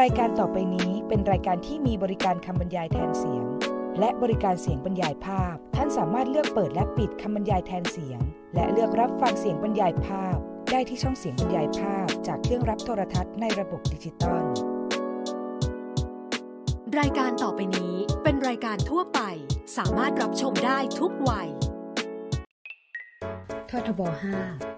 รายการต่อไปนี้เป็นรายการที่มีบริการคำบรรยายแทนเสียง และบริการเสียงบรรยายภาพ ท่านสามารถเลือกเปิดและปิดคำบรรยายแทนเสียง และเลือกรับฟังเสียงบรรยายภาพ ได้ที่ช่องเสียงบรรยายภาพ จากเครื่องรับโทรทัศน์ในระบบดิจิตอลรายการต่อไปนี้เป็นรายการทั่วไป สามารถรับชมได้ทุกวัยททบ 5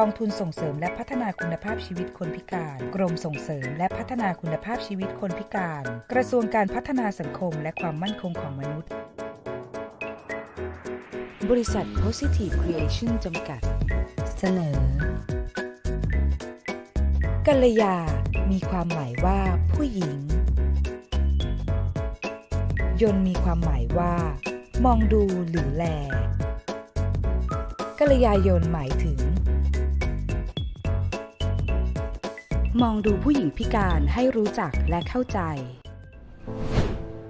กองทุนส่งเสริมและพัฒนาคุณภาพชีวิตคนพิการ กรมส่งเสริมและพัฒนาคุณภาพชีวิตคนพิการ กระทรวงการพัฒนาสังคมและความมั่นคงของมนุษย์ บริษัท Positive Creation จำกัด เสนอ กัลยา มีความหมายว่าผู้หญิง ยนมีความหมายว่า มองดูหรือแลกัลยายนหมายถึง มองดูผู้หญิงพิการให้รู้จักและเข้าใจ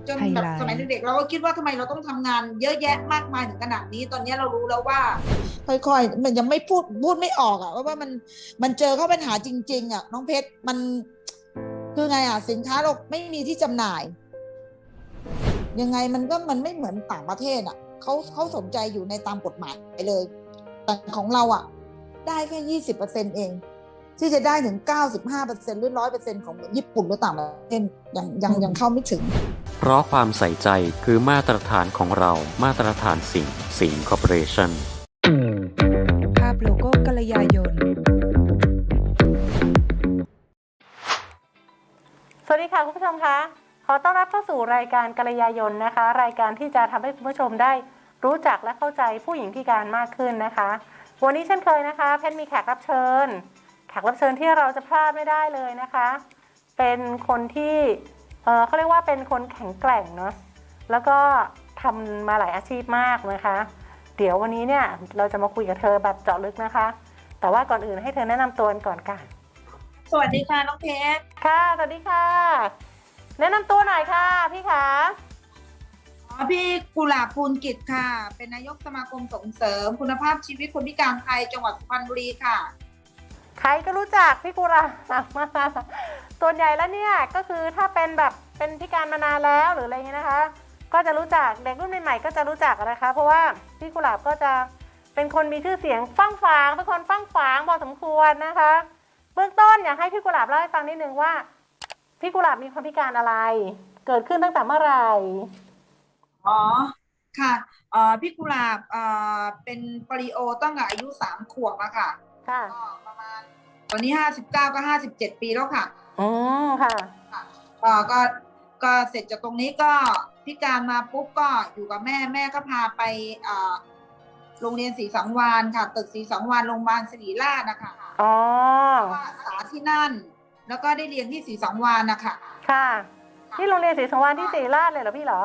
จนไฮแบบไลท์สมัยเด็กๆเราก็คิดว่าทำไมเราต้องทำงานเยอะแยะมากมายถึงขนาดนี้ ตอนนี้เรารู้แล้วว่า ค่อยๆ มันยังไม่พูดพูดไม่ออกอะว่าว่ามันมันเจอเข้าปัญหาจริง ๆอะน้องเพชรมันคือไงอะสินค้าเราไม่มีที่จำหน่าย ยังไงมันก็มันไม่เหมือนต่างประเทศอะเขาเขาสนใจอยู่ในตามกฎหมายเลย แต่ของเราอะได้แค่ยี่สิบเปอร์เซ็นเอง ที่จะได้ถึง 95%หรือ 100%ของญี่ปุ่นหรือต่างประเทศยังยังยังเข้าไม่ถึง เพราะความใส่ใจคือมาตรฐานของเรามาตรฐานสิ่งสิงคอร์ปอเรชั่นภาพโลโก้กัลยายนต์สวัสดีค่ะ คุณผู้ชมคะขอต้อนรับเข้าสู่รายการกัลยายนต์นะคะ รายการที่จะทำให้คุณผู้ชมได้รู้จักและเข้าใจผู้หญิงพิการมากขึ้นนะคะ วันนี้เช่นเคยนะคะ เพชรมีแขกรับเชิญแข กรับเชิญที่เราจะพลาดไม่ได้เลยนะคะ เป็นคนที่เอ่อเขาเรียกว่าเป็นคนแข็งแกร่งเนาะแล้วก็ทำมาหลายอาชีพมากนะคะ เดี๋ยววันนี้เนี่ยเราจะมาคุยกับเธอแบบเจาะลึกนะคะ แต่ว่าก่อนอื่นให้เธอแนะนำตัวกันก่อนค่ะสวัสดีค่ะน้องเพชรค่ะสวัสดีค่ะ แนะนำตัวหน่อยค่ะพี่ขาอ๋อพี่กุหลาบภูลกิจค่ะ เป็นนายกสมาคมส่งเสริมคุณภาพชีวิตคนพิการไทยจังหวัดสุพรรณบุรีค่ะ ใครก็รู้จักพี่กุรามาส่วนใหญ่แล้วเนี่ยก็คือถ้าเป็นแบบเป็นพิการมานานแล้วหรืออะไรเงี้ยนะคะ ก็จะรู้จักเด็กรุ่นใหม่ๆก็จะรู้จักนะคะ เพราะว่าพี่กุหลาบก็จะเป็นคนมีชื่อเสียงฟั่งฝางเป็นคนฟั่งฝางพอสมควรนะคะ เบื้องต้นอยากให้พี่กุหลาบเล่าให้ฟังนิดนึงว่า พี่กุหลาบมีความพิการอะไร เกิดขึ้นตั้งแต่เมื่อไหร่อ๋อค่ะพี่กุหลาบเป็นปริโอตั้งแต่อายุสามขวบอะค่ะ ค่ะ ก็ประมาณ ตอนนี้ห้าสิบเก้าก็ห้าสิบเจ็ดปีแล้วค่ะอืมค่ะ ก็ก็ก็เสร็จจากตรงนี้ก็พิการมาปุ๊บก็อยู่กับแม่แม่ก็พาไปเอ่อโรงเรียนศรีสังวานค่ะ ตึกศรีสังวานโรงพยาบาลศิริราชนะคะอ๋อ ก็รักษาที่นั่น แล้วก็ได้เรียนที่ศรีสังวานนะคะค่ะที่โรงเรียนศรีสังวาลที่ศรีราชเลยเหรอพี่เหรอ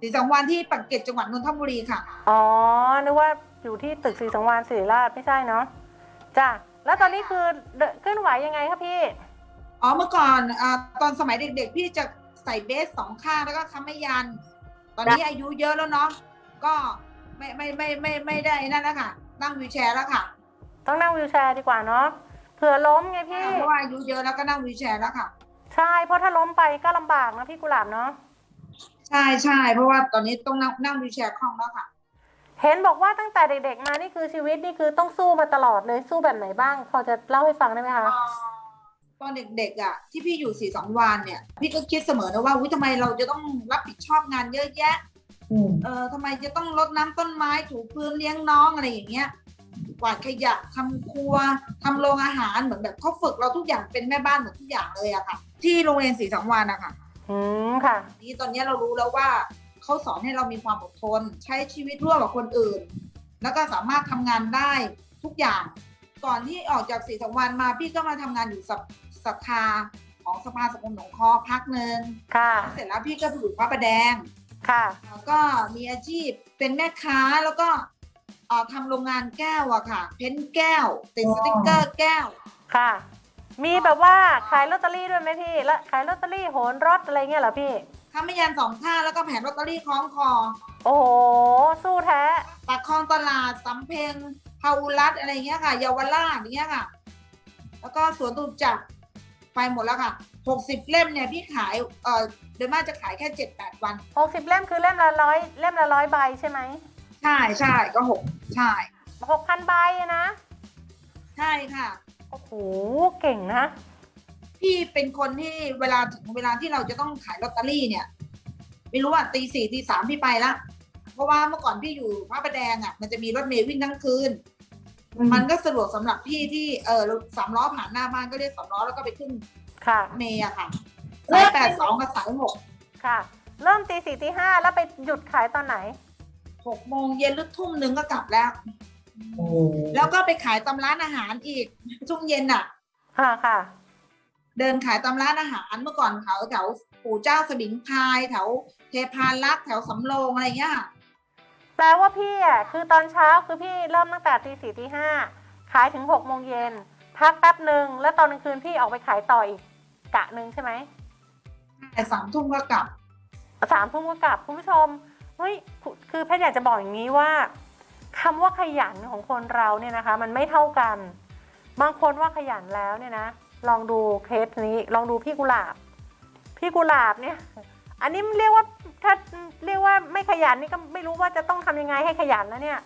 ศรีสังวานที่ปักเกร็ดจังหวัดนนทบุรีค่ะ อ๋อ นึกว่า อยู่ที่ตึกศรีสังวาลศรีราชไม่ใช่เนาะจ้ะแล้วตอนนี้คือเดินเคลื่อนไหวยังไงคะพี่ อ๋อเมื่อก่อนอาตอนสมัยเด็กๆ พี่จะใส่เบสสองข้างแล้วก็ค้ำไม่ยัน ตอนนี้อายุเยอะแล้วเนาะก็ไม่ไม่ไม่ไม่ไม่ได้นั่นแล้วค่ะ นั่งวีลแชร์แล้วค่ะต้องนั่งวิวแชร์ดีกว่าเนาะเผื่อล้มไงพี่ เพราะว่าอายุเยอะแล้วก็นั่งวีลแชร์แล้วค่ะ ใช่เพราะถ้าล้มไปก็ลำบากนะพี่กุหลาบเนาะใช่ใช่เพราะว่าตอนนี้ต้องนั่งนั่งวีลแชร์คล่องแล้วค่ะ เห็นบอกว่าตั้งแต่เด็กๆมานี่คือชีวิตนี่คือต้องสู้มาตลอดเลยสู้แบบไหนบ้าง พอจะเล่าให้ฟังได้ไหมคะตอนเด็กๆอะที่พี่อยู่สี่สองวันเนี่ย พี่ก็คิดเสมอนะว่าวิทำไมเราจะต้องรับผิดชอบงานเยอะแยะเออทำไมจะต้องรดน้ำต้นไม้ถูพื้นเลี้ยงน้องอะไรอย่างเงี้ยกวาดขยะทำครัวทำโรงอาหารเหมือนแบบเขาฝึกเราทุกอย่างเป็นแม่บ้านหมดทุกอย่างเลยอะค่ะ ที่โรงเรียนศรีสังวานอะค่ะ อืมค่ะ นี้ตอนนี้เรารู้แล้วว่า เขาสอนให้เรามีความอดทน ใช้ชีวิตร่วมกับคนอื่น แล้วก็สามารถทำงานได้ทุกอย่าง ก่อนที่ออกจากศรีสังวานมาพี่ก็มาทำงานอยู่สัปสภาของสภาสังคมสงเคราะห์พักหนึ่งค่ะ เสร็จแล้วพี่ก็ไปอยู่พระประแดง ค่ะ แล้วก็มีอาชีพเป็นแม่ค้าแล้วก็เอ่อทำโรงงานแก้วอะค่ะ เพ้นท์แก้ว ติดสติกเกอร์แก้ว ค่ะ มีแบบว่าขายลอตเตอรี่ด้วยไหมพี่ แล้วขายลอตเตอรี่โหนรถอะไรเงี้ยเหรอพี่ ทำไม่ยันสองท่าแล้วก็แผงลอตเตอรี่คล้องคอ โอ้โห สู้แท้ ปากคลองตลาดสำเพ็งพาวุรัตน์อะไรเงี้ยค่ะเยาวราชอย่างเงี้ยค่ะ แล้วก็สวนตุจักรไปหมดแล้วค่ะหกสิบเล่มเนี่ยพี่ขายเอ่อโดยมากจะขายแค่เจ็ดแปดวัน 60 เล่มคือเล่มละร้อยเล่มละร้อยใบใช่ไหมใช่ใช่ก็หกใช่6,000 ใบอะนะ ใช่ค่ะ โอ้โห เก่งนะ พี่เป็นคนที่เวลาถึงเวลาที่เราจะต้องขายลอตเตอรี่เนี่ย ไม่รู้ว่าตีสี่ตีสามพี่ไปละเพราะว่าเมื่อก่อนพี่อยู่พระประแดงอะ มันจะมีรถเมล์วิ่งทั้งคืน มันก็สะดวกสำหรับพี่ที่เออสามล้อผ่านหน้าบ้านก็เรียกสามล้อแล้วก็ไปขึ้นค่ะ เมย์อะค่ะสายแปดสองกับสายหกค่ะ เริ่มตีสี่ตีห้าแล้วไปหยุดขายตอนไหนหกโมงเย็นหรือทุ่มหนึ่งก็กลับแล้วแล้วก็ไปขายตามร้านอาหารอีกช่วงเย็นอะ ค่ะค่ะ เดินขายตามร้านอาหารเมื่อก่อนแถวแถวปู่เจ้าสมิงพรายแถวเทพารักษ์แถวสำโรงอะไรเงี้ยค่ะแปลว่าพี่อะคือตอนเช้าคือพี่เริ่มตั้งแต่ตีสี่ตีห้าขายถึงหกโมงเย็นพักแป๊บหนึ่งแล้วตอนกลางคืนพี่ออกไปขายต่ออีกกะหนึ่งใช่ไหมแต่สามทุ่มก็กลับสามทุ่มก็กลับคุณผู้ชมเฮ้ยคือคือแพทย์อยากจะบอกอย่างนี้ว่าคำว่าขยันของคนเราเนี่ยนะคะ มันไม่เท่ากัน บางคนว่าขยันแล้วเนี่ยนะ ลองดูเคสนี้ลองดูพี่กุหลาบ พี่กุหลาบเนี่ย อันนี้เรียกว่าถ้าเรียกว่าไม่ขยันนี่ก็ไม่รู้ว่าจะต้องทำยังไงให้ขยันนะเนี่ย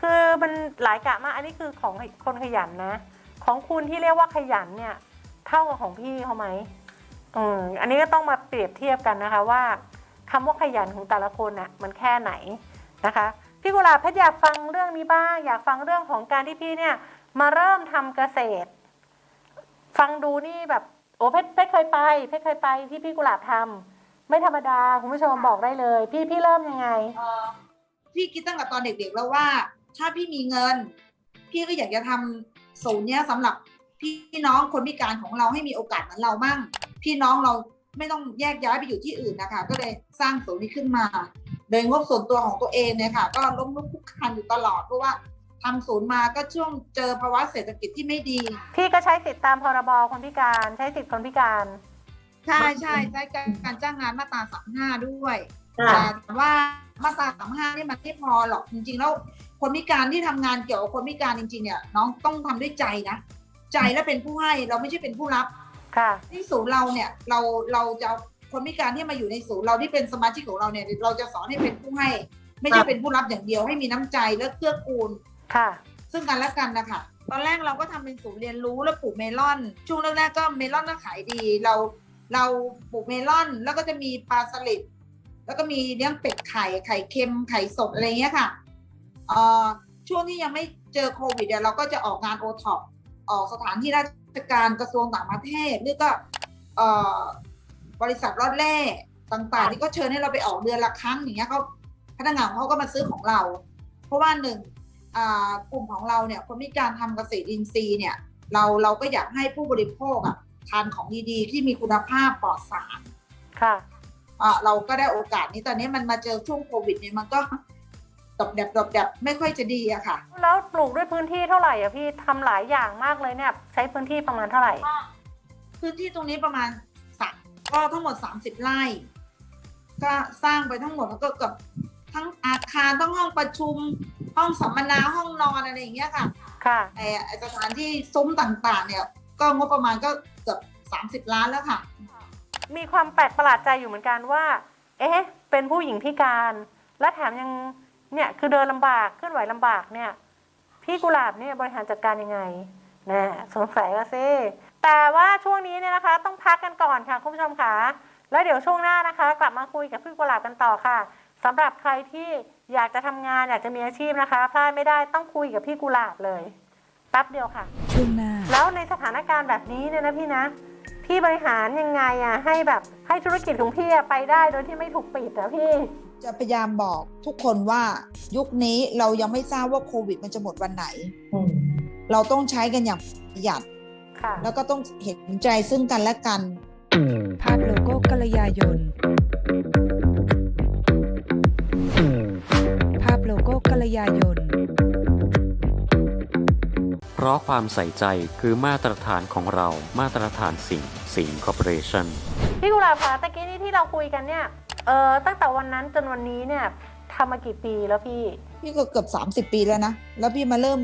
คือมันหลายกะมากอันนี้คือของคนขยันนะ ของคุณที่เรียกว่าขยันเนี่ย เท่ากับของพี่เขาไหมอืมอันนี้ก็ต้องมาเปรียบเทียบกันนะคะว่าคำว่าขยันของแต่ละคนน่ะมันแค่ไหนนะคะพี่กุหลาบเพชรอยากฟังเรื่องนี้บ้าง อยากฟังเรื่องของการที่พี่เนี่ยมาเริ่มทำเกษตร ฟังดูนี่แบบโอ้เพชรเพชรเคยไป เพชรเคยไปที่พี่กุหลาบทำไม่ธรรมดาคุณผู้ชมบอกได้เลย พี่พี่เริ่มยังไง เอ่อพี่คิดตั้งแต่ตอนเด็กๆแล้วว่า ถ้าพี่มีเงิน พี่ก็อยากจะทำศูนย์เนี้ยสำหรับพี่น้องคนพิการของเราให้มีโอกาสเหมือนเรามั่ง พี่น้องเราไม่ต้องแยกย้ายไปอยู่ที่อื่นนะคะ ก็เลยสร้างศูนย์นี้ขึ้นมา โดยงบส่วนตัวของตัวเองเนี่ยค่ะ ก็ล้มลุกคลุกคลานอยู่ตลอดเพราะว่า ทำศูนย์มาก็ช่วงเจอภาวะเศรษฐกิจที่ไม่ดี พี่ก็ใช้สิทธิตามพรบคนพิการใช้สิทธิคนพิการ ใช่ใช่ใช้การจ้างงานมาตราสามห้าด้วยค่ะแต่ว่ามาตราสามห้านี่มันไม่พอหรอกจริงๆแล้วคนพิการที่ทำงานเกี่ยวกับคนพิการจริง ๆ เนี่ย น้องต้องทำด้วยใจนะใจและเป็นผู้ให้เราไม่ใช่เป็นผู้รับค่ะที่ศูนย์เราเนี่ยเราเราจะเอาคนพิการที่มาอยู่ในศูนย์เราที่เป็นสมาชิกของเราเนี่ยเราจะสอนให้เป็นผู้ให้ ไม่ใช่เป็นผู้รับอย่างเดียวให้มีน้ำใจและเกื้อกูล ค่ะ ซึ่งกันและกันนะคะตอนแรกเราก็ทำเป็นศูนย์เรียนรู้แล้วปลูกเมลอน ช่วงแรกๆก็เมลอนก็ขายดี เราเราปลูกเมลอนแล้วก็จะมีปลาสลิดแล้วก็มีเลี้ยงเป็ดไข่ไข่เค็มไข่สดอะไรเงี้ยค่ะเอ่อช่วงที่ยังไม่เจอโควิดเนี่ยเราก็จะออกงานโอท็อปออกสถานที่ราชการกระทรวงต่างประเทศหรือก็เอ่อบริษัทรอดแร่ต่างๆ ที่ก็เชิญให้เราไปออกเดือนละครั้งอย่างเงี้ยเขาพนักงานของเขาก็มาซื้อของเรา เพราะว่าหนึ่งอ่า กลุ่มของเราเนี่ยคนพิการทำเกษตรอินทรีย์เนี่ยเราเราก็อยากให้ผู้บริโภคอะทานของดีๆ ที่มีคุณภาพปลอดสารค่ะอะเราก็ได้โอกาสนี้ตอนนี้มันมาเจอช่วงโควิดเนี่ยมันก็ตบแดบตบแดบไม่ค่อยจะดีอะค่ะ แล้วปลูกด้วยพื้นที่เท่าไหร่อะพี่ทำหลายอย่างมากเลยเนี่ย ใช้พื้นที่ประมาณเท่าไหร่ พื้นที่ตรงนี้ประมาณสักก็ทั้งหมด30ไร่ ก็สร้างไปทั้งหมดแล้วก็เกับทั้งอาคารทั้งห้องประชุม ห้องสัมมนาห้องนอนอะไรอย่างเงี้ยค่ะค่ะไอ้ไอ้สถานที่ซุ้มต่างๆ เนี่ย ก็งบประมาณก็เกือบ 30 ล้านแล้วค่ะ มีความแปลกประหลาดใจอยู่เหมือนกันว่า เอ๊ะ เป็นผู้หญิงพิการ และแถมยังเนี่ยคือเดินลำบากเคลื่อนไหวลำบากเนี่ย พี่กุหลาบเนี่ยบริหารจัดการยังไงนะสงสัยว่าซิแต่ว่าช่วงนี้เนี่ยนะคะ ต้องพักกันก่อนค่ะคุณผู้ชมค่ะแล้วเดี๋ยวช่วงหน้านะคะ กลับมาคุยกับพี่กุหลาบกันต่อค่ะสำหรับใครที่ อยากจะทำงานอยากจะมีอาชีพนะคะพลาดไม่ได้ต้องคุยกับพี่กุหลาบเลยแป๊บเดียวค่ะ ช่วงหน้า แล้วในสถานการณ์แบบนี้เนี่ยนะพี่นะ พี่บริหารยังไงอะให้แบบให้ธุรกิจของพี่อะไปได้โดยที่ไม่ถูกปิดอะพี่ จะพยายามบอกทุกคนว่ายุคนี้เรายังไม่ทราบว่าโควิดมันจะหมดวันไหน เราต้องใช้กันอย่างประหยัด ค่ะ แล้วก็ต้องเห็นใจซึ่งกันและกัน ภาพโลโก้กัลยาโยน ราะความใส่ใจคือมาตรฐานของเรา มาตรฐานสิ่งสิงคอร์ปอเรชั่นพี่กุหลาบคะตะกี้นี้ที่เราคุยกันเนี่ย เออตั้งแต่วันนั้นจนวันนี้เนี่ยทำมากี่ปีแล้วพี่ พี่ก็เกือบ 30 ปีแล้วนะ แล้วพี่มาเริ่ม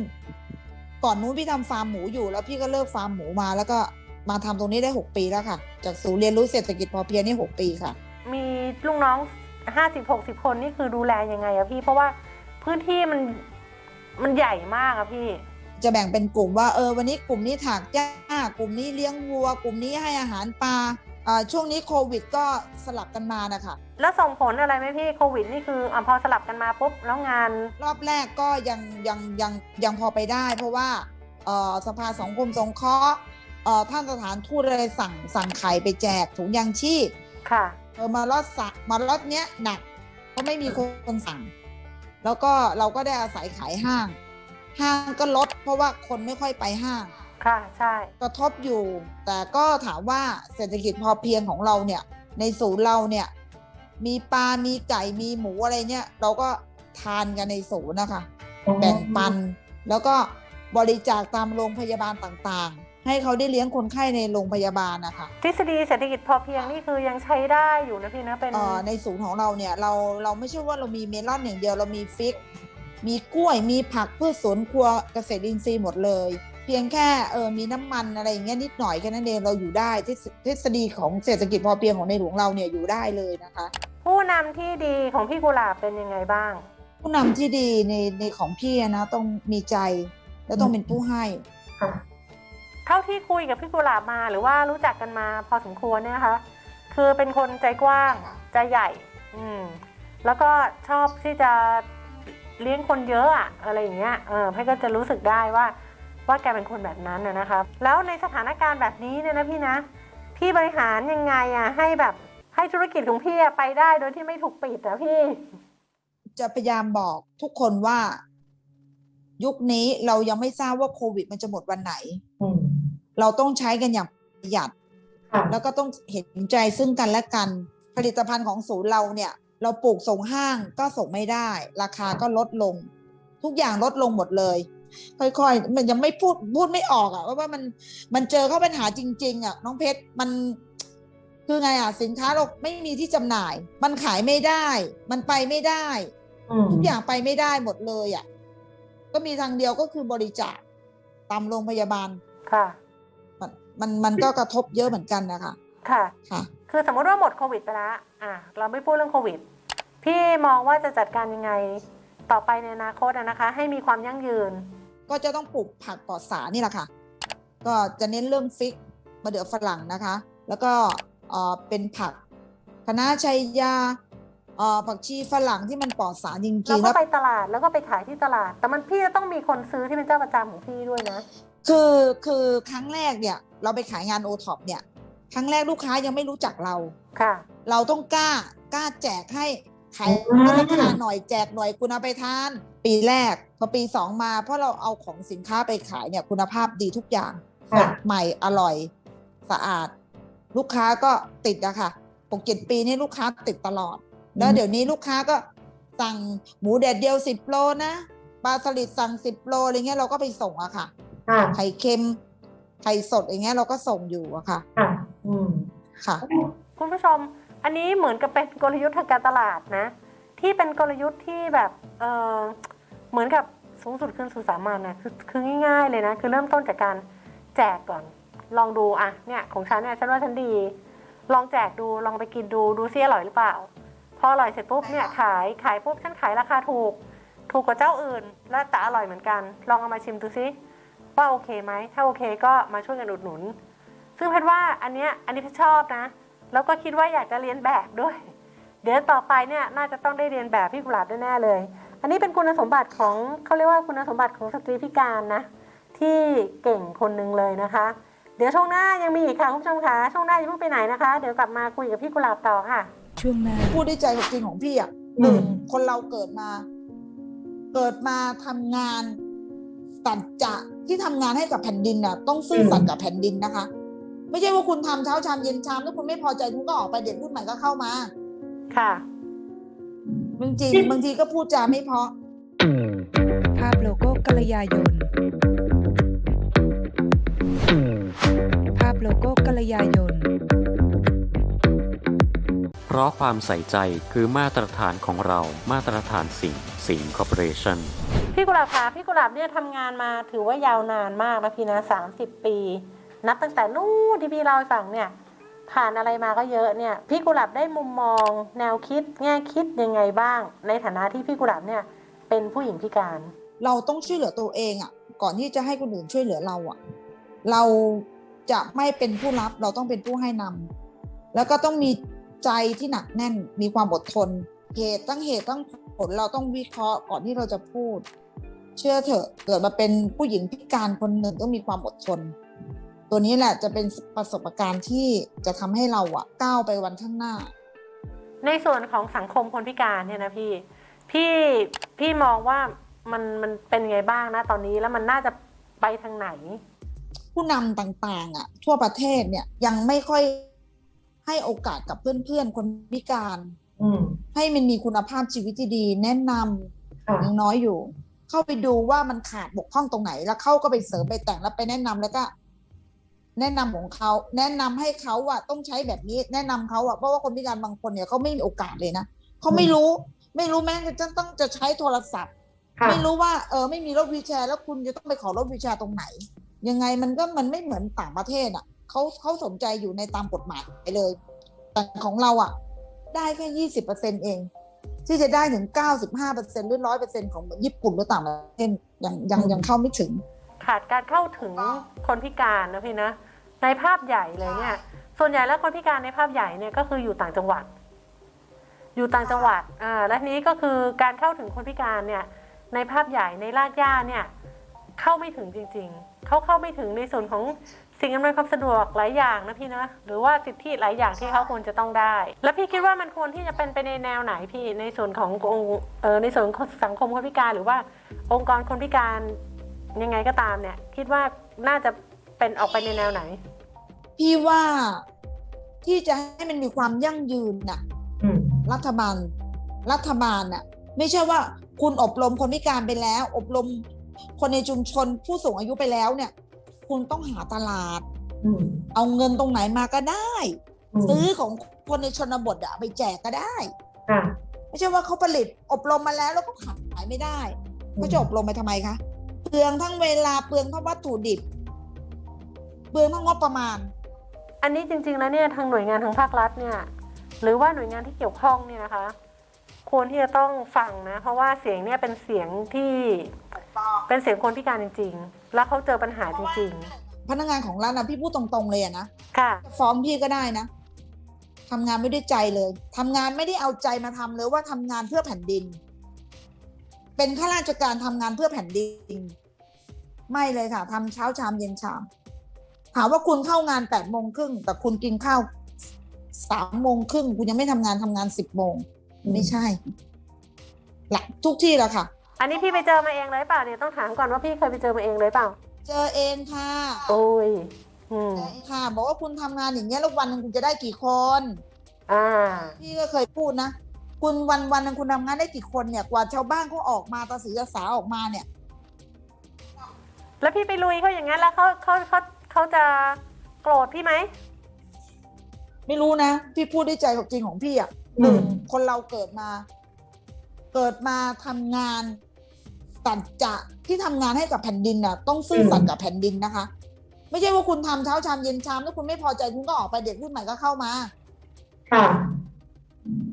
ก่อนนู้นพี่ทำฟาร์มหมูอยู่ แล้วพี่ก็เลิกฟาร์มหมูมา แล้วก็มาทำตรงนี้ได้ 6 ปีแล้วค่ะ จากศูนย์เรียนรู้เศรษฐกิจพอเพียงนี่ 6 ปีค่ะ มีลูกน้องห้าสิบหกสิบคนนี่คือดูแลยังไงอะพี่ เพราะว่าพื้นที่มันมันใหญ่มากอะพี่ จะแบ่งเป็นกลุ่มว่าเออวันนี้กลุ่มนี้ถากหญ้ากลุ่มนี้เลี้ยงวัว กลุ่มนี้ให้อาหารปลาอ่าช่วงนี้โควิดก็สลับกันมานะคะแล้วส่งผลอะไรไหมพี่โควิดนี่คืออะพอสลับกันมาปุ๊บแล้วงาน รอบแรกก็ยังยังยังยังพอไปได้ เพราะว่าเอ่อสภาสังคมสงเคราะห์เอ่อท่านสถานทูตอะไรสั่งสั่งไข่ไปแจกถุงยางชีพค่ะเออมาล็อตสะมาล็อตเนี้ยหนักเพราะไม่มีคนสั่ง แล้วก็เราก็ได้อาศัยขายห้าง ห้างก็ลด เพราะว่าคนไม่ค่อยไปห้าง ค่ะใช่ กระทบอยู่ แต่ก็ถามว่าเศรษฐกิจพอเพียงของเราเนี่ย ในศูนย์เราเนี่ย มีปลา มีไก่ มีหมูอะไรเนี่ย เราก็ทานกันในศูนย์นะคะ แบ่งปัน แล้วก็บริจาคตามโรงพยาบาลต่างๆ ให้เขาได้เลี้ยงคนไข้ในโรงพยาบาลนะคะ ทฤษฎีเศรษฐกิจพอเพียงนี่คือยังใช้ได้อยู่นะพี่นะเป็น เอ่อในศูนย์ของเราเนี่ยเราเราไม่ใช่ว่าเรามีเมลอนอย่างเดียวเรามีฟิก มีกล้วยมีผักพืชสวนครัวเกษตรอินทรีย์หมดเลย เพียงแค่เออมีน้ำมันอะไรอย่างเงี้ยนิดหน่อยแค่นั้นเองเราอยู่ได้ทฤษทฤษฎีของเศรษฐกิจพอเพียงของในหลวงเราเนี่ยอยู่ได้เลยนะคะ ผู้นำที่ดีของพี่กุหลาบเป็นยังไงบ้าง ผู้นำที่ดีในในของพี่อะนะต้องมีใจแล้วต้องเป็นผู้ให้เท่าที่คุยกับพี่กุหลาบมาหรือว่ารู้จักกันมาพอสมควรเนี่ยนะคะคือเป็นคนใจกว้างใจใหญ่ อืมแล้วก็ชอบที่จะ เลี้ยงคนเยอะอะอะไรอย่างเงี้ยเออพี่ก็จะรู้สึกได้ว่าว่าแกเป็นคนแบบนั้นนะนะคะแล้วในสถานการณ์แบบนี้เนี่ยนะพี่นะ พี่บริหารยังไงอะให้แบบให้ธุรกิจของพี่อะไปได้โดยที่ไม่ถูกปิดอะพี่ จะพยายามบอกทุกคนว่า ยุคนี้เรายังไม่ทราบว่าโควิดมันจะหมดวันไหนเราต้องใช้กันอย่างประหยัด แล้วก็ต้องเห็นใจซึ่งกันและกัน ผลิตภัณฑ์ของศูนย์เราเนี่ย เราปลูกส่งห้างก็ส่งไม่ได้ ราคาก็ลดลง ทุกอย่างลดลงหมดเลย ค่อยๆ มันยังไม่พูดพูดไม่ออกอะว่าว่ามันมันเจอเข้าปัญหาจริง ๆอะน้องเพชรมันคือไงอะสินค้าเราไม่มีที่จำหน่าย มันขายไม่ได้ มันไปไม่ได้ทุกอย่างไปไม่ได้หมดเลยอะก็มีทางเดียวก็คือบริจาคตามโรงพยาบาลค่ะ มันมันมันก็กระทบเยอะเหมือนกันนะคะค่ะค่ะ คือสมมติว่าหมดโควิดไปแล้วอะเราไม่พูดเรื่องโควิด พี่มองว่าจะจัดการยังไงต่อไปในอนาคตอะนะคะ ให้มีความยั่งยืน ก็จะต้องปลูกผักปลอดสารนี่แหละค่ะ ก็จะเน้นเรื่องฟิกมะเดื่อฝรั่งนะคะ แล้วก็เอ่อเป็นผักคะน้าชัยยาเอ่อผักชีฝรั่งที่มันปลอดสารจเราริงๆก็แล้วไปตลาดแล้วก็ไปขายที่ตลาด แต่มันพี่จะต้องมีคนซื้อที่เป็นเจ้าประจำของพี่ด้วยนะ คือคือครั้งแรกเนี่ย เราไปขายงานโอท็อปเนี่ย ครั้งแรกลูกค้ายังไม่รู้จักเรา ค่ะ เราต้องกล้ากล้าแจกให้ขายอืมราคาหน่อยแจกหน่อยคุณเอาไปทาน ปีแรกพอปีสองมาเพราะเราเอาของสินค้าไปขายเนี่ยคุณภาพดีทุกอย่างสค่ะดใหม่อร่อยสะอาด ลูกค้าก็ติดอะค่ะหกเจ็ดปีนี่ลูกค้าติดตลอด แล้วเดี๋ยวนี้ลูกค้าก็สั่งหมูแดดเดียวสิบโลนะปลาสลิดสั่งสิบโลอะไรเงี้ยเราก็ไปส่งอะค่ะค่ะไข่เค็ม ไข่สดอย่างเงี้ยเราก็ส่งอยู่อะค่ะค่ะอืมค่ะ คุณผู้ชมอันนี้เหมือนกับเป็นกลยุทธ์ทางการตลาดนะ ที่เป็นกลยุทธ์ที่แบบเออเหมือนกับสูงสุดคืนสู่สามัญนะคือคือง่ายๆเลยนะ คือเริ่มต้นจากการแจกก่อน ลองดูอะเนี่ยของฉันเนี่ยฉันว่าฉันดี ลองแจกดูลองไปกินดูดูซิอร่อยหรือเปล่า พออร่อยเสร็จปุ๊บเนี่ยขายขายปุ๊บฉันขายราคาถูก ถูกกว่าเจ้าอื่น และแต่อร่อยเหมือนกัน ลองเอามาชิมดูซิ ว่าโอเคไหม ถ้าโอเคก็มาช่วยกันอุดหนุน ซึ่งเพชรว่าอันเนี้ยอันนี้เพชรชอบนะ แล้วก็คิดว่าอยากจะเรียนแบบด้วย เดี๋ยวต่อไปเนี่ยน่าจะต้องได้เรียนแบบพี่กุหลาบแน่ๆเลย อันนี้เป็นคุณสมบัติของเขาเรียกว่าคุณสมบัติของสตรีพิการนะ ที่เก่งคนหนึ่งเลยนะคะ เดี๋ยวช่วงหน้ายังมีอีกค่ะคุณผู้ชมค่ะช่วงหน้าอย่าเพิ่งไปไหนนะคะ เดี๋ยวกลับมาคุยกับพี่กุหลาบต่อค่ะ ช่วงหน้าพูดด้วยใจจริงของพี่อะอืมหนึ่งคนเราเกิดมา เกิดมาทำงานสัจจะ ที่ทำงานให้กับแผ่นดินน่ะ ต้องซื่อสัตย์กับแผ่นดินนะคะ ไม่ใช่ว่าคุณทำเช้าชามเย็นชามแล้วคุณไม่พอใจคุณก็ออกไปเด็กรุ่นใหม่ก็เข้ามา ค่ะบางทีบางทีก็พูดจาไม่เพราะ ภาพโลโก้กัลยาโยนภาพโลโก้กัลยาโยนเพราะความใส่ใจคือมาตรฐานของเรามาตรฐานสิ่งสิงคอร์ปอเรชั่น พี่กุหลาบคะพี่กุหลาบเนี่ยทำงานมาถือว่ายาวนานมากนะพี่นะสามสิบปี นับตั้งแต่นู่นที่พี่เล่าให้ฟังเนี่ย ผ่านอะไรมาก็เยอะเนี่ย พี่กุหลาบได้มุมมอง แนวคิด แง่คิดยังไงบ้าง ในฐานะที่พี่กุหลาบเนี่ยเป็นผู้หญิงพิการ เราต้องช่วยเหลือตัวเองอะ่ะ ก่อนที่จะให้คนอื่นช่วยเหลือเราอะ่ะ เราจะไม่เป็นผู้รับเราต้องเป็นผู้ให้นำแล้วก็ต้องมีใจที่หนักแน่นมีความอดทน เหตุตั้งเหตุตั้งผลเราต้องวิเคราะห์ก่อนที่เราจะพูด เชื่อเถอะเกิดมาเป็นผู้หญิงพิการคนหนึ่งต้องมีความอดทน ตัวนี้แหละจะเป็นประสบการณ์ที่จะทำให้เราอะก้าวไปวันข้างหน้า ในส่วนของสังคมคนพิการเนี่ยนะพี่พี่พี่มองว่ามันมันเป็นไงบ้างนะตอนนี้แล้วมันน่าจะไปทางไหน ผู้นำต่างๆอะทั่วประเทศเนี่ยยังไม่ค่อยให้โอกาสกับเพื่อนๆคนพิการอืม ให้มันมีคุณภาพชีวิตที่ดี แนะนค่ะำยังน้อยอยู่ เข้าไปดูว่ามันขาดบกพร่องตรงไหน แล้วเข้าก็ไปเสริมไปแต่งแล้วไปแนะนำแล้วก็ แนะนำของเขาแนะนำให้เขาอะต้องใช้แบบนี้ แนะนำเขาอะเพราะว่าคนพิการบางคนเนี่ยเขาไม่มีโอกาสเลยนะเขาไม่รู้ ไม่รู้แม้จะต้องจะใช้โทรศัพท์ค่ะไม่รู้ว่าเออไม่มีรถวีลแชร์ แล้วคุณจะต้องไปขอรถวีลแชร์ตรงไหน ยังไงมันก็มันไม่เหมือนต่างประเทศอะเขาเขาสนใจอยู่ในตามกฎหมายเลย แต่ของเราอะ ได้แค่ยี่สิบเปอร์เซ็นเอง ที่จะได้ถึงเก้าสิบห้าเปอร์เซ็นหรือร้อยเปอร์เซ็นของญี่ปุ่นหรือต่างประเทศยังยังยังเข้าไม่ถึง ขาดการเข้าถึงคนพิการนะพี่นะ ในภาพใหญ่เลยเนี่ย ส่วนใหญ่แล้วคนพิการในภาพใหญ่เนี่ยก็คืออยู่ต่างจังหวัด อยู่ต่างจังหวัดอ่าและทีนี้ก็คือการเข้าถึงคนพิการเนี่ย ในภาพใหญ่ในลาดย่าเนี่ยเข้าไม่ถึงจริง ๆ เขาเข้าไม่ถึงในส่วนของ สิ่งอำนวยความสะดวกหลายอย่างนะพี่นะหรือว่าสิทธิหลายอย่างที่เขาควรจะต้องได้ แล้วพี่คิดว่ามันควรที่จะเป็นไปในแนวไหนพี่ในส่วนขององค์เออในส่วนของสังคมคนพิการหรือว่าองค์กรคนพิการยังไงก็ตามเนี่ย คิดว่าน่าจะเป็นออกไปในแนวไหน พี่ว่าที่จะให้มันมีความยั่งยืนน่ะอืมรัฐบาล รัฐบาลน่ะ ไม่ใช่ว่าคุณอบรมคนพิการไปแล้ว อบรมคนในชุมชนผู้สูงอายุไปแล้วเนี่ย คุณต้องหาตลาดอืมเอาเงินตรงไหนมาก็ได้มซื้อของคนในชนบทอะไปแจกก็ได้ค่ะไม่ใช่ว่าเขาผลิตอบรมมาแล้วแล้วก็ขายไม่ได้เขาจะอบรมไปทำไมคะเปลืองทั้งเวลาเปลืองทั้งวัตถุดิบเปลืองทั้งงบประมาณ อันนี้จริง ๆ แล้วเนี่ยทางหน่วยงานทางภาครัฐเนี่ย หรือว่าหน่วยงานที่เกี่ยวข้องเนี่ยนะคะ ควรที่จะต้องฟังนะ เพราะว่าเสียงเนี่ยเป็นเสียงที่เป็นเสียงคนพิการจริง ๆ แล้วเขาเจอปัญหาจริง พนักงานของร้านนะพี่พูดตรงๆเลยอะนะๆ ค่ะฟ้องพี่ก็ได้นะทำงานไม่ด้วยใจเลยทำงานไม่ได้เอาใจมาทำเลยว่าทำงานเพื่อแผ่นดิน เป็นข้าราชการทำงานเพื่อแผ่นดิน ไม่เลยค่ะทำเช้าชามเย็นชามถามว่าคุณเข้างานแปดโมงครึ่งแต่คุณกินข้าวสามโมงครึ่งคุณยังไม่ทำงานทำงานสิบโมงไม่ใช่หลักทุกที่แหละค่ะ อันนี้พี่ไปเจอมาเองเลยเปล่าเนี่ยต้องถามก่อนว่าพี่เคยไปเจอมาเองเลยเปล่า เจอเองค่ะโอ้ยอืมเจอเองค่ะ บอกว่าคุณทำงานอย่างเงี้ยแล้ววันหนึงคุณจะได้กี่คน อ่า พี่ก็เคยพูดนะ คุณวันวันหนึงคุณทำงานได้กี่คนเนี่ยกว่าชาวบ้านเขาออกมาตาสีตาสาออกมาเนี่ย แล้วพี่ไปลุยเขาอย่างนั้นแล้วเขาเขาเขาเขาจะโกรธพี่ไหม ไม่รู้นะ พี่พูดด้วยใจของจริงของพี่อะอืมหนึ่งคนเราเกิดมา เกิดมาทำงาน ตัดจะที่ทำงานให้กับแผ่นดินน่ะต้องซื่อสัตย์กับแผ่นดินนะคะ ไม่ใช่ว่าคุณทำเช้าชามเย็นชามแล้วคุณไม่พอใจคุณก็ออกไปเด็กรุ่นใหม่ก็เข้ามา ค่ะ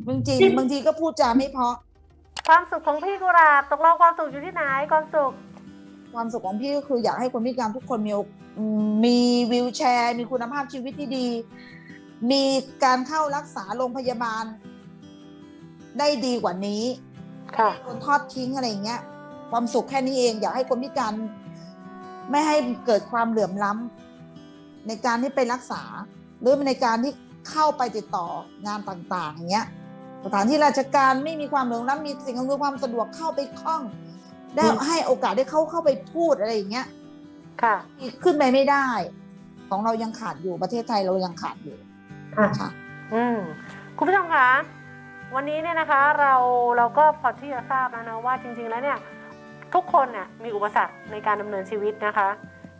บางทีบางทีก็พูดจาไม่เพราะ ความสุขของพี่กุหลาบตกลงความสุขอยู่ที่ไหนความสุข ความสุขของพี่ก็คืออยากให้คนพิการทุกคนมีโออืมมีวิวแชร์ มีคุณภาพชีวิตที่ดี มีการเข้ารักษาโรงพยาบาล ได้ดีกว่านี้ค่ะโดนทอดทิ้งอะไรอย่างเงี้ย ความสุขแค่นี้เองอยากให้คนพิการ ไม่ให้เกิดความเหลื่อมล้ำในการที่ไปรักษา หรือในการที่เข้าไปติดต่องานต่างๆอย่างเงี้ยสถานที่ราชการไม่มีความเหลื่อมล้ำมีสิ่งอำนวยความสะดวกเข้าไปคล่อง ได้อืมให้โอกาสได้เข้าเข้าไปพูดอะไรอย่างเงี้ย ค่ะขึ้นไปไม่ได้ ของเรายังขาดอยู่ประเทศไทยเรายังขาดอยู่ค่ะค่ะอืมคุณผู้ชมคะวันนี้เนี่ยนะคะเราเราก็พอที่จะทราบแล้วนะว่าจริง ๆ แล้วเนี่ย ทุกคนเนี่ยมีอุปสรรคในการดำเนินชีวิตนะคะ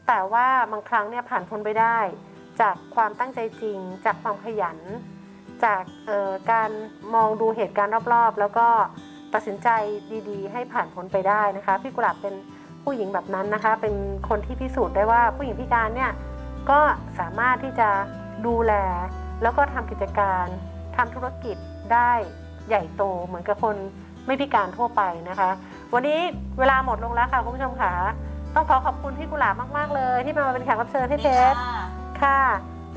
แต่ว่าบางครั้งเนี่ยผ่านพ้นไปได้ จากความตั้งใจจริง จากความขยัน จากการมองดูเหตุการณ์รอบๆ แล้วก็ตัดสินใจดีๆ ให้ผ่านพ้นไปได้นะคะ พี่กุหลาบเป็นผู้หญิงแบบนั้นนะคะ เป็นคนที่พิสูจน์ได้ว่าผู้หญิงพิการเนี่ยก็สามารถที่จะดูแล แล้วก็ทำกิจการทำธุรกิจได้ใหญ่โตเหมือนกับคนไม่พิการทั่วไปนะคะ วันนี้เวลาหมดลงแล้วค่ะคุณผู้ชมค่ะ ต้องขอขอบคุณพี่กุหลาบมากๆเลย ที่มาเป็นแขกรับเชิญให้เพชรค่ะ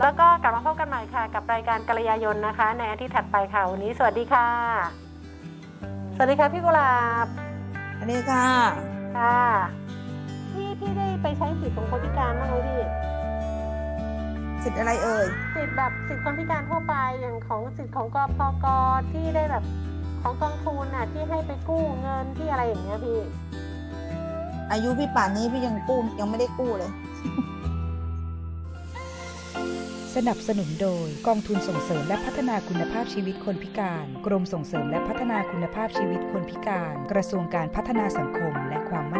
แล้วก็กลับมาพบกันใหม่ค่ะ กับรายการกัลยาณยนต์นะคะ ในอาทิตย์ถัดไปค่ะวันนี้สวัสดีค่ะ สวัสดีค่ะพี่กุหลาบอันนี้ค่ะค่ะพี่พี่ได้ไปใช้สิทธิ์ของคนพิการบ้างไหมพี่สิทธิ์อะไรเอ่ยสิทธิ์แบบสิทธิ์คนพิการทั่วไปอย่างของสิทธิ์ของกพกที่ได้แบบ ของกองทุนน่ะที่ให้ไปกู้เงินที่อะไรอย่างเงี้ยพี่ อายุพี่ป่านนี้พี่ยังกู้ยังไม่ได้กู้เลย สนับสนุนโดยกองทุนส่งเสริมและพัฒนาคุณภาพชีวิตคนพิการ กรมส่งเสริมและพัฒนาคุณภาพชีวิตคนพิการ กระทรวงการพัฒนาสังคมและความมั่น